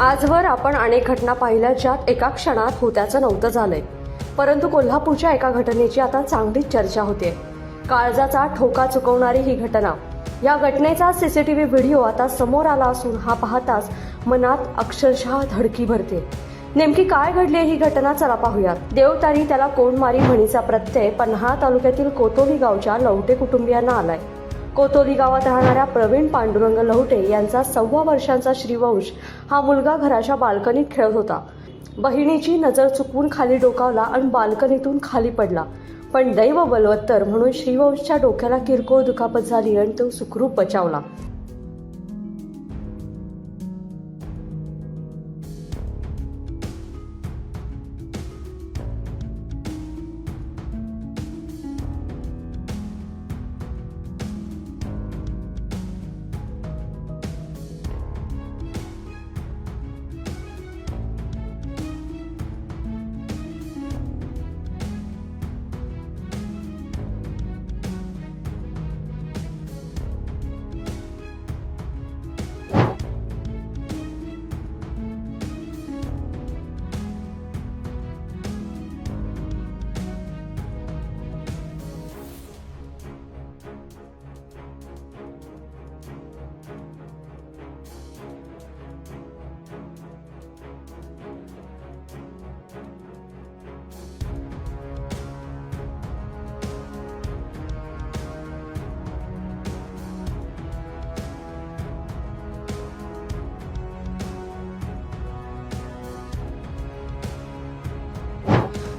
आजवर आपण अनेक घटना पाहिल्या ज्यात एका क्षणात होत्याचं नव्हतं झालंय. परंतु कोल्हापूरच्या एका घटनेची आता चांगलीच चर्चा होते काळजाचा ठोका चुकवणारी ही घटना. या घटनेचा सीसीटीव्ही व्हिडिओ आता समोर आला असून हा पाहताच मनात अक्षरशः धडकी भरते. नेमकी काय घडली ही घटना चला पाहूयात. देवतारी त्याला कोण मारी म्हणीचा प्रत्यय पन्हाळा तालुक्यातील कोतोली गावच्या लवटे कुटुंबियांना आलाय. कोतोली गावात राहणाऱ्या प्रवीण पांडुरंग लहुटे यांचा सव्वा वर्षांचा श्रीवंश हा मुलगा घराच्या बाल्कनीत खेळत होता. बहिणीची नजर चुकवून खाली डोकावला आणि बाल्कनीतून खाली पडला. पण दैव बलवत्तर म्हणून श्रीवंशच्या डोक्याला किरकोळ दुखापत झाली आणि तो सुखरूप बचावला.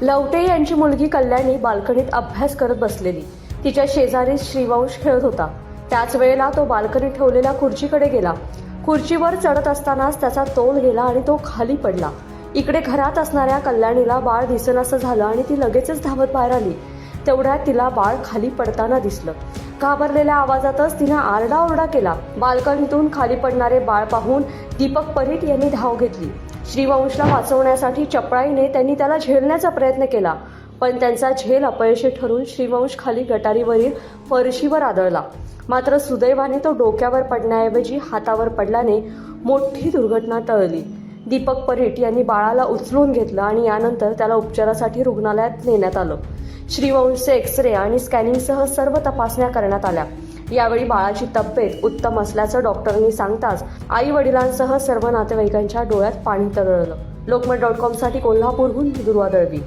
लवटे यांची मुलगी कल्याणी बाल्कनीत अभ्यास करत बसलेली. तिच्या शेजारी श्रीवंश खेळत होता. त्याच वेळेला तो बाल्कनीत ठेवलेल्या खुर्चीकडे गेला. खुर्चीवर चढत असतानाच त्याचा तोल गेला आणि तो खाली पडला. इकडे घरात असणाऱ्या कल्याणीला बाळ दिसेनासं झालं आणि ती लगेचच धावत बाहेर आली. तेवढ्यात तिला बाळ खाली पडताना दिसलं. घाबरलेल्या आवाजातच तिनं आरडाओरडा केला. बाल्कनीतून खाली पडणारे बाळ पाहून दीपक परीट यांनी धाव घेतली. श्रीवंशला वाचवण्यासाठी चपळाईने त्यांनी त्याला झेलण्याचा प्रयत्न केला पण त्यांचा झेल अपयशी ठरून श्रीवंश खाली गटारीवरील फरशीवर आदळला. मात्र सुदैवाने तो डोक्यावर पडण्याऐवजी हातावर पडल्याने मोठी दुर्घटना टळली. दीपक परीट यांनी बाळाला उचलून घेतलं आणि यानंतर त्याला उपचारासाठी रुग्णालयात नेण्यात आलं. श्रीवंशचे एक्स रे आणि स्कॅनिंगसह सर्व तपासण्या करण्यात आल्या. यावेळी बाळाची तब्येत उत्तम असल्याचं डॉक्टरांनी सांगताच आई वडिलांसह सर्व नातेवाईकांच्या डोळ्यात पाणी तरळलं. लोकमत डॉट कॉमसाठी कोल्हापूरहून दुर्वा दळवी.